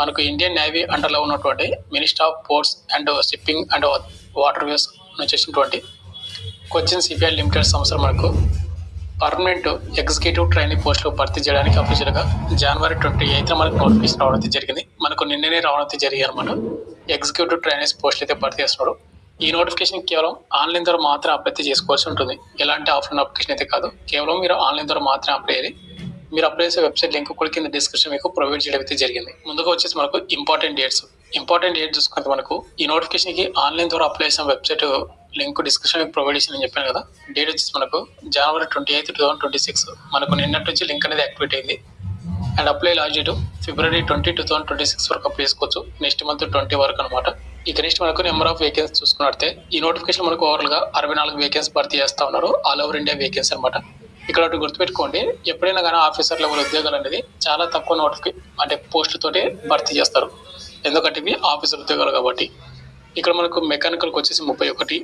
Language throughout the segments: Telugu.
మనకు ఇండియన్ నేవీ అండర్లో ఉన్నటువంటి minister of ports and shipping and waterways నుంచి వచ్చినటువంటి కొచ్చిన్ సిపిఐ లిమిటెడ్ సంస్థ మనకు పర్మనెంట్ ఎగ్జిక్యూటివ్ ట్రైనింగ్ పోస్టులు భర్తీ చేయడానికి అఫీషియల్గా జనవరి ట్వంటీ ఎయిత్ మనకు నోటిఫికేషన్ రావడం అయితే జరిగింది. మనకు నిన్ననే రావడం అయితే జరిగింది అనమాట ఎగ్జిక్యూటివ్ ట్రైనింగ్ పోస్టులు అయితే భర్తీ చేస్తున్నాడు ఈ నోటిఫికేషన్ కేవలం ఆన్లైన్ ద్వారా మాత్రం అభ్యర్థి చేసుకోవాల్సి ఉంటుంది. ఎలాంటి ఆఫ్లైన్ అప్లికేషన్ అయితే కాదు. కేవలం మీరు ఆన్లైన్ ద్వారా మాత్రం అప్లై చేయాలి. మీరు అప్లై చేసే వెబ్సైట్ లింక్ కూడా కింద డిస్క్రిప్షన్ మీకు ప్రొవైడ్ చేయడం అయితే జరిగింది. ముందుగా వచ్చేసి మనకు ఇంపార్టెంట్ డేట్స్. ఇంపార్టెంట్ డేట్ చూసుకుంటే మనకు ఈ నోటిఫికేషన్కి ఆన్లైన్ ద్వారా అప్లై చేసిన వెబ్సైట్ లింక్ డిస్క్రిప్షన్ మీకు ప్రొవైడ్ చేసిందని చెప్పాను కదా. డేట్ వచ్చేసి మనకు January twenty eighth two thousand twenty six. మనకు నిన్నటి నుంచి లింక్ అనేది యాక్టివేట్ అయింది. And apply last date February twenty two thousand twenty six వరకు అప్లై చేసుకోవచ్చు. నెక్స్ట్ మంత్ ట్వంటీ వరకు అనమాట ఇక నెక్స్ట్ మనకు నెంబర్ ఆఫ్ వేకెన్సీ చూసుకున్నట్టే ఈ నోటిఫికేషన్ మనకు ఓవరాల్గా అరవై నాలుగు వేకెన్సీ భర్తీ చేస్తా ఉన్నారు. ఆల్ ఓవర్ ఇండియా వేకెన్సీ అనమాట ఇక్కడ ఒకటి గుర్తుపెట్టుకోండి. ఎప్పుడైనా కానీ ఆఫీసర్ లెవెల్ ఉద్యోగాలు అనేది చాలా తక్కువ నోటికి అంటే పోస్టులతోటి భర్తీ చేస్తారు. ఎందుకంటే ఇవి ఆఫీసర్ ఉద్యోగాలు కాబట్టి. ఇక్కడ మనకు మెకానికల్కి వచ్చేసి ముప్పై ఒకటి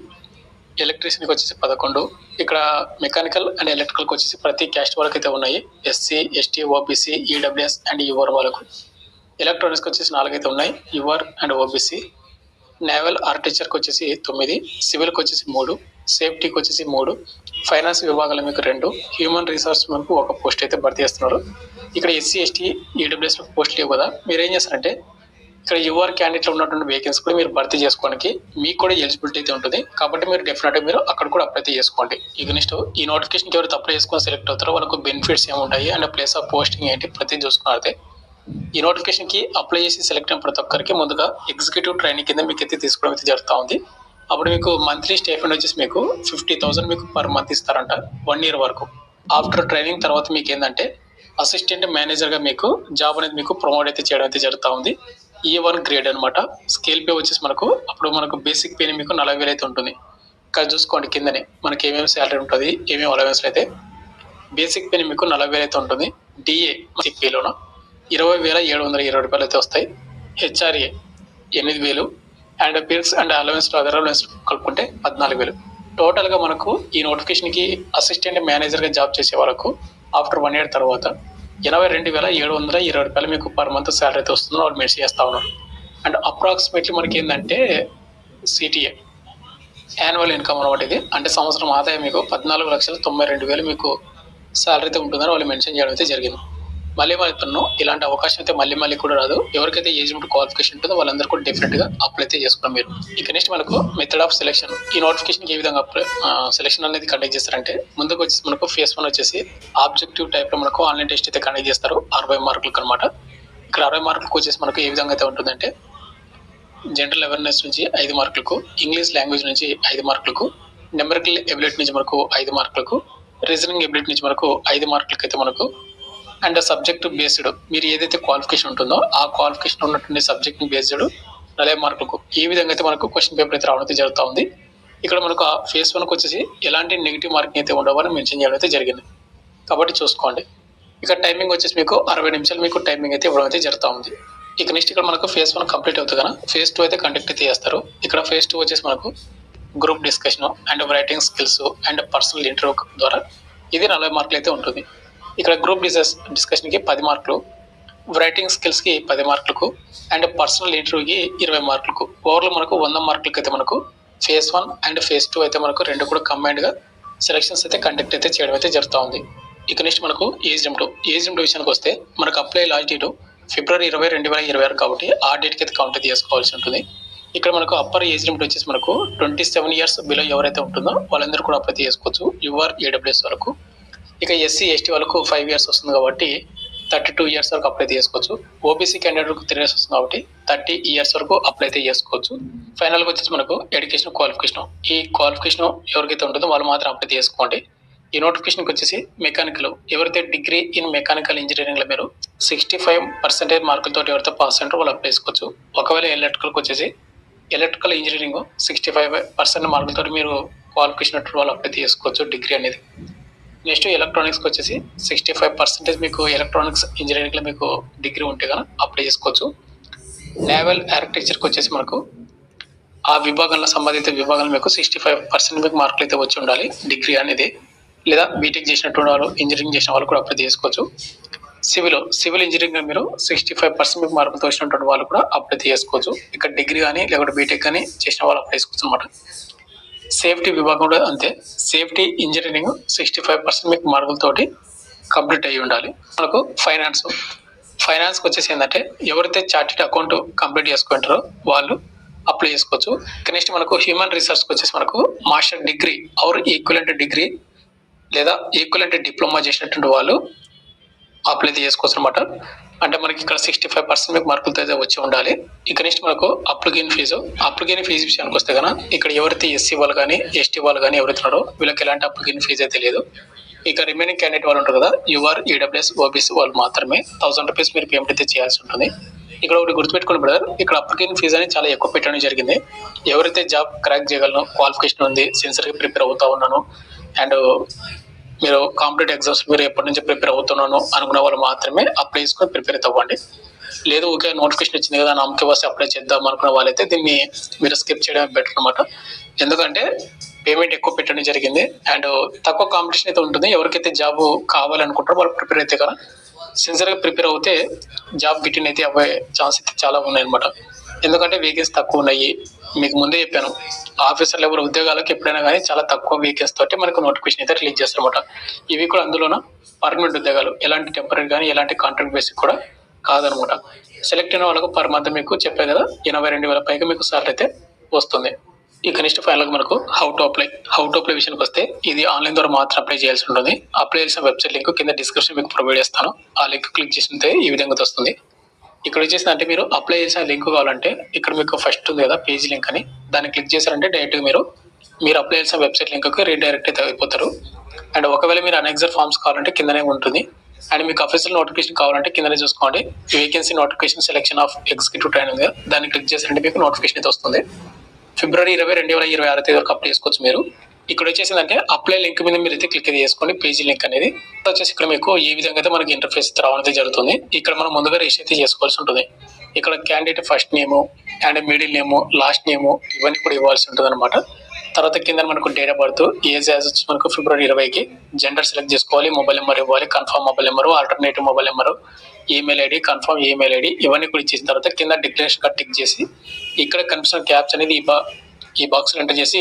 ఎలక్ట్రీషియన్కి వచ్చేసి పదకొండు ఇక్కడ మెకానికల్ అండ్ ఎలక్ట్రికల్కి వచ్చేసి ప్రతి క్యాస్ట్ వాళ్ళకి అయితే ఉన్నాయి. SC ST OBC EWS and UR వాళ్ళకు. ఎలక్ట్రానిక్స్కి వచ్చేసి నాలుగైతే ఉన్నాయి. UR and OBC. నేవల్ ఆర్టిచర్కి వచ్చేసి తొమ్మిది. సివిల్కి వచ్చేసి మూడు. సేఫ్టీకి వచ్చేసి మూడు. ఫైనాన్స్ విభాగాల మీకు రెండు. హ్యూమన్ రిసోర్స్ మనకు ఒక పోస్ట్ అయితే భర్తీ చేస్తున్నారు. ఇక్కడ ఎస్సీ ఎస్టీ ఈడబ్ల్యూఎస్ పోస్ట్ లేవు కదా. మీరు ఏం చేస్తారంటే ఇక్కడ యువర్ క్యాండిడేట్లో ఉన్నటువంటి వేకెన్సీ కూడా మీరు భర్తీ చేసుకోవడానికి మీకు కూడా ఎలిజిబిలిటీ అయితే ఉంటుంది. కాబట్టి మీరు డెఫినెట్గా మీరు అక్కడ కూడా అప్లై చేసుకోండి. ఇక నెక్స్ట్ ఈ నోటిఫికేషన్కి ఎవరైతే అప్లై చేసుకొని సెలెక్ట్ అవుతారో వాళ్ళకు బెనిఫిట్స్ ఏముంటాయి అండ్ ప్లేస్ ఆఫ్ పోస్టింగ్ ఏంటి ప్రతి చూసుకున్నట్టే ఈ నోటిఫికేషన్కి అప్లై చేసి సెలెక్ట్ అయిన ప్రతి ఒక్కరికి ముందుగా ఎగ్జిక్యూటివ్ ట్రైనింగ్ కింద మీకు అయితే తీసుకోవడం అయితే జరుగుతూ ఉంది. అప్పుడు మీకు మంత్లీ స్టేఫెండ్ వచ్చేసి మీకు ఫిఫ్టీ థౌసండ్ మీకు పర్ మంత్ ఇస్తారంట వన్ ఇయర్ వరకు. ఆఫ్టర్ ట్రైనింగ్ తర్వాత మీకు ఏంటంటే అసిస్టెంట్ మేనేజర్గా మీకు జాబ్ అనేది మీకు ప్రమోట్ అయితే చేయడం అయితే జరుగుతూ ఉంది. ఈ వన్ గ్రేడ్ అనమాట స్కేల్ పే వచ్చేసి మనకు అప్పుడు మనకు బేసిక్ పే మీకు నలభై వేలు అయితే ఉంటుంది. ఇక్కడ చూసుకోండి కిందనే మనకి ఏమేమి శాలరీ ఉంటుంది ఏమేమి అలవెన్స్లు అయితే. బేసిక్ పే మీకు నలభై వేలు అయితే ఉంటుంది. డిఏ బేసిక్ పేలోన ఇరవై వేల ఏడు వందల ఇరవై రూపాయలు అయితే వస్తాయి. హెచ్ఆర్ఏ ఎనిమిది వేలు. అండ్ పిల్స్ అండ్ అలవెన్స్ అదర్ అలవెన్స్ కలుపుకుంటే పద్నాలుగు వేలు. టోటల్గా మనకు ఈ నోటిఫికేషన్కి అసిస్టెంట్ మేనేజర్గా జాబ్ చేసే వాళ్ళకు ఆఫ్టర్ వన్ ఇయర్ తర్వాత ఎనభై రెండు వేల ఏడు వందల ఇరవై రూపాయలు మీకు పర్ మంత్ శాలరీ అయితే వస్తుందో వాళ్ళు మెన్షన్ చేస్తా ఉన్నారు. అండ్ అప్రాక్సిమేట్లీ మనకి ఏంటంటే సిటిఏ యాన్యువల్ ఇన్కమ్ అనమాట ఇది. అంటే సంవత్సరం ఆదాయం మీకు పద్నాలుగు లక్షల తొంభై రెండు వేలు మీకు శాలరీ అయితే ఉంటుందని వాళ్ళు మెన్షన్ చేయడం అయితే జరిగింది. మళ్ళీ వాళ్ళతో ఇలాంటి అవకాశం అయితే మళ్ళీ మళ్ళీ కూడా రాదు. ఎవరికైతే ఏజ్ క్వాలిఫికేషన్ ఉంటుందో వాళ్ళందరూ కూడా డెఫినెట్గా అప్లై అయితే చేసుకోవడం మీరు. ఇక నెక్స్ట్ మనకు మెథడ్ ఆఫ్ సెలెక్షన్ ఈ నోటిఫికేషన్ ఏ విధంగా సెలెక్షన్ అనేది కండక్ట్ చేస్తారంటే ముందుకు వచ్చేసి మనకు ఫేస్ వన్ వచ్చేసి ఆబ్జెక్టివ్ టైప్లో మనకు ఆన్లైన్ టెస్ట్ అయితే కండక్ట్ చేస్తారు. అరవై మార్కులకు అనమాట ఇక్కడ అరవై మార్కులకు వచ్చేసి మనకు ఏ విధంగా అయితే ఉంటుందంటే జనరల్ అవేర్నెస్ నుంచి ఐదు మార్కులకు ఇంగ్లీష్ లాంగ్వేజ్ నుంచి ఐదు మార్కులకు నెంబరికల్ ఎబిలిటీ నుంచి మనకు ఐదు మార్కులకు రీజనింగ్ ఎబిలిటీ నుంచి మనకు ఐదు మార్కులకు అయితే మనకు అండ్ సబ్జెక్ట్ బేస్డ్ మీరు ఏదైతే క్వాలిఫికేషన్ ఉంటుందో ఆ క్వాలిఫికేషన్ ఉన్నటువంటి సబ్జెక్ట్ బేస్డ్ నలభై మార్కులకు. ఈ విధంగా అయితే మనకు క్వశ్చన్ పేపర్ అయితే రావడం అయితే జరుగుతూ ఉంది. ఇక్కడ మనకు ఆ ఫేస్ వన్కి వచ్చేసి ఎలాంటి నెగిటివ్ మార్కింగ్ అయితే ఉండవని మెన్షన్ చేయడం అయితే జరిగింది. కాబట్టి చూసుకోండి. ఇక టైమింగ్ వచ్చేసి మీకు అరవై నిమిషాలు మీకు టైమింగ్ అయితే ఇవ్వడం అయితే జరుగుతూ ఉంది. ఇక నెక్స్ట్ ఇక్కడ మనకు ఫేస్ వన్ కంప్లీట్ అవుతుంది కదా. ఫేస్ టూ అయితే కండక్ట్ అయితే చేస్తారు. ఇక్కడ ఫేస్ టూ వచ్చేసి మనకు group discussion and writing skills and personal interview ద్వారా ఇది నలభై మార్కులు అయితే ఉంటుంది. ఇక్కడ గ్రూప్ డిసెస్ డిస్కషన్కి పది మార్కులు రైటింగ్ స్కిల్స్కి పది మార్కులకు అండ్ పర్సనల్ ఇంటర్వ్యూకి ఇరవై మార్కులకు. ఓవర్లో మనకు వంద మార్కులకి అయితే మనకు phase one and phase two అయితే మనకు రెండు కూడా కంబైన్డ్గా సెలక్షన్స్ అయితే కండక్ట్ అయితే చేయడం అయితే జరుగుతూ ఉంది. ఇక నెక్స్ట్ మనకు ఏజ్ లిమిట్ ఏజ్ లిమిట్ విషయానికి వస్తే మనకు అప్లై లాస్ట్ డేటు ఫిబ్రవరి ఇరవై రెండు వేల ఇరవై ఆరు కాబట్టి ఆ డేట్కి అయితే కౌంట్ చేసుకోవాల్సి ఉంటుంది. ఇక్కడ మనకు అప్పర్ ఏజ్ లిమిట్ వచ్చేసి మనకు ట్వంటీ సెవెన్ ఇయర్స్ బిలో ఎవరైతే ఉంటుందో వాళ్ళందరూ కూడా అప్లై చేసుకోవచ్చు యూఆర్ ఏడబ్ల్యూఎస్ వరకు. ఇక ఎస్సీ ఎస్టీ వాళ్ళకు ఫైవ్ ఇయర్స్ వస్తుంది కాబట్టి థర్టీ టూ ఇయర్స్ వరకు అప్లై చేసుకోవచ్చు. ఓబీసీ క్యాండిడేట్కు త్రీ ఇయర్స్ వస్తుంది కాబట్టి థర్టీ ఇయర్స్ వరకు అప్లై అయితే చేసుకోవచ్చు. ఫైనల్గా వచ్చేసి మనకు ఎడ్యుకేషన్ క్వాలిఫికేషన్ ఈ క్వాలిఫికేషన్ ఎవరికైతే ఉంటుందో వాళ్ళు మాత్రం అప్లై చేసుకోండి. ఈ నోటిఫికేషన్కి వచ్చేసి మెకానికల్ ఎవరైతే డిగ్రీ ఇన్ మెకానికల్ ఇంజనీరింగ్లో మీరు సిక్స్టీ ఫైవ్ పర్సెంటేజ్ మార్కులతో ఎవరైతే పాస్ అంటారో వాళ్ళు అప్లై చేసుకోవచ్చు. ఒకవేళ ఎలక్ట్రికల్కి వచ్చేసి electrical engineering sixty five percent మార్కులతో మీరు క్వాలిఫికేషన్ వాళ్ళు అప్లై చేసుకోవచ్చు డిగ్రీ అనేది. నెక్స్ట్ ఎలక్ట్రానిక్స్కి వచ్చేసి సిక్స్టీ ఫైవ్ పర్సెంటేజ్ మీకు ఎలక్ట్రానిక్స్ ఇంజనీరింగ్లో మీకు డిగ్రీ ఉంటే కనుక అప్లై చేసుకోవచ్చు. నేవల్ ఆర్కిటెక్చర్కి వచ్చేసి మనకు ఆ విభాగంలో సంబంధిత విభాగంలో మీకు సిక్స్టీ ఫైవ్ పర్సెంట్ మీకు మార్కులు అయితే వచ్చి ఉండాలి డిగ్రీ అనేది. లేదా బీటెక్ చేసినటువంటి వాళ్ళు ఇంజనీరింగ్ చేసిన వాళ్ళు కూడా అప్లై చేసుకోవచ్చు. సివిల్ సివిల్ ఇంజనీరింగ్ మీరు సిక్స్టీ ఫైవ్ పర్సెంట్ మీకు మార్కులతో వచ్చినటువంటి వాళ్ళు కూడా అప్లై చేసుకోవచ్చు. ఇక్కడ డిగ్రీ కానీ లేకపోతే బీటెక్ కానీ చేసిన వాళ్ళు అప్లై చేసుకోవచ్చు అనమాట సేఫ్టీ విభాగం కూడా అంతే. Safety engineering sixty five percent మీకు మార్కులతోటి కంప్లీట్ అయ్యి ఉండాలి. మనకు ఫైనాన్స్ ఫైనాన్స్కి వచ్చేసి ఏంటంటే ఎవరైతే చార్టెడ్ అకౌంట్ కంప్లీట్ చేసుకుంటారో వాళ్ళు అప్లై చేసుకోవచ్చు. నెక్స్ట్ మనకు హ్యూమన్ రీసోర్స్కి వచ్చేసి మనకు master degree or equivalent degree లేదా ఈక్వలెంట్ డిప్లొమా చేసినటువంటి వాళ్ళు అప్లై చేసుకోవచ్చు అనమాట అంటే మనకి ఇక్కడ సిక్స్టీ ఫైవ్ పర్సెంట్ మీకు మార్కులతో అయితే వచ్చి ఉండాలి. ఇక నెక్స్ట్ మనకు అప్లికేషన్ ఫీజు అప్లికేషన్ ఫీజు విషయానికి వస్తే కనుక ఇక్కడ ఎవరైతే ఎస్సీ వాళ్ళు కానీ ఎస్టీ వాళ్ళు కానీ ఎవరైతే వీళ్ళకి ఎలాంటి అప్లికేషన్ ఫీజు అయితే లేదు. ఇక రిమైనింగ్ క్యాండిడేట్ వాళ్ళు ఉంటారు కదా యువర్ ఈడబ్ల్యూఎస్ ఓబీసీ వాళ్ళు మాత్రమే థౌసండ్ రూపీస్ మీరు పేమెంట్ అయితే చేయాల్సి ఉంటుంది. ఇక్కడ ఒకటి గుర్తుపెట్టుకోండి బ్రదర్ ఇక్కడ అప్లికేషన్ ఫీజు అనేది చాలా ఎక్కువ పెట్టడం జరిగింది. ఎవరైతే జాబ్ క్రాక్ చేయగలను క్వాలిఫికేషన్ ఉంది సిన్సియర్గా ప్రిపేర్ అవుతా ఉన్నాను అండ్ మీరు కాంపిటేటివ్ ఎగ్జామ్స్ మీరు ఎప్పటి నుంచి ప్రిపేర్ అవుతున్నాను అనుకున్న వాళ్ళు మాత్రమే అప్లై చేసుకొని ప్రిపేర్ అవ్వండి. లేదు ఓకే నోటిఫికేషన్ వచ్చింది కదా నమ్మకి వస్తే అప్లై చేద్దాం అనుకున్న వాళ్ళైతే దీన్ని మీరు స్కిప్ చేయడం బెటర్ అనమాట ఎందుకంటే పేమెంట్ ఎక్కువ పెట్టడం జరిగింది అండ్ తక్కువ కాంపిటీషన్ అయితే ఉంటుంది. ఎవరికైతే జాబ్ కావాలనుకుంటారో వాళ్ళు ప్రిపేర్ అయితే కదా. సిన్సియర్గా ప్రిపేర్ అవుతే జాబ్ గిట్టిన అయితే అవ్వే ఛాన్స్ అయితే చాలా ఉన్నాయి అనమాట ఎందుకంటే వేకెన్సీ తక్కువ ఉన్నాయి. మీకు ముందే చెప్పాను. ఆఫీసర్లు ఎవరు ఉద్యోగాలకు ఎప్పుడైనా కానీ చాలా తక్కువ వీకెన్స్ తోటి మనకు నోటిఫికేషన్ అయితే రిలీజ్ చేస్తారన్నమాట. ఇవి కూడా అందులోన పర్మనెంట్ ఉద్యోగాలు ఎలాంటి టెంపరీ కానీ ఎలాంటి కాంట్రాక్ట్ బేసిక్ కూడా కాదనమాట సెలెక్ట్ అయిన వాళ్ళకు పర్ మంత్ మీకు చెప్పే కదా ఎనభై రెండు వేల పైగా మీకు సాలరీ అయితే వస్తుంది. ఇక నెక్స్ట్ ఫైనల్గా మనకు how to apply how to apply విషయానికి వస్తే ఇది ఆన్లైన్ ద్వారా మాత్రం అప్లై చేయాల్సి ఉంటుంది. అప్లై చేసిన వెబ్సైట్ లింక్ కింద డిస్క్రిప్షన్ మీకు ప్రొవైడ్ చేస్తాను. ఆ లింక్ క్లిక్ చేసితే ఈ విధంగా వస్తుంది. ఇక్కడ వచ్చేసిందంటే మీరు అప్లై చేసిన లింక్ కావాలంటే ఇక్కడ మీకు ఫస్ట్ ఉంది కదా పేజ్ లింక్ అని. దాన్ని క్లిక్ చేశారంటే డైరెక్ట్గా మీరు మీరు అప్లై చేసిన వెబ్సైట్ లింక్కి రీడైరెక్ట్ అయితే అయిపోతారు. అండ్ ఒకవేళ మీరు అనెక్సర్ ఫార్మ్స్ కావాలంటే కిందనే ఉంటుంది. అండ్ మీకు అఫీషియల్ నోటిఫికేషన్ కావాలంటే కిందనే చూసుకోండి. Vacancy notification selection of executive training దాన్ని క్లిక్ చేసారంటే మీకు నోటిఫికేషన్ అయితే వస్తుంది. ఫిబ్రవరి ఇరవై రెండు వేల ఇరవై ఆరు తేదీ వరకు అప్లై చేసుకోవచ్చు మీరు. ఇక్కడ వచ్చేసిందంటే అప్లై లింక్ మీద మీరు అయితే క్లిక్ చేసుకోండి. పేజీ లింక్ అనేది వచ్చేసి ఇక్కడ మీకు ఏ విధంగా అయితే మనకి ఇంటర్ఫేస్ రావడం అయితే జరుగుతుంది. ఇక్కడ మనం ముందుగా రిజిస్టర్ అయితే చేసుకోవాల్సి ఉంటుంది. ఇక్కడ candidate first name and middle name last name ఇవన్నీ కూడా ఇవ్వాల్సి ఉంటుంది అనమాట తర్వాత కింద మనకు date of birth age as వచ్చి మనకు ఫిబ్రవరి ఇరవైకి జెండర్ సెలెక్ట్ చేసుకోవాలి మొబైల్ నెంబర్ ఇవ్వాలి confirm mobile number alternative mobile number email ID confirm email ID ఇవన్నీ కూడా ఇచ్చేసిన తర్వాత కింద డిక్లరేషన్ టిక్ చేసి ఇక్కడ కనిపిస్తున్న క్యాప్స్ అనేది ఈ బా ఈ బాక్స్ ఎంటర్ చేసి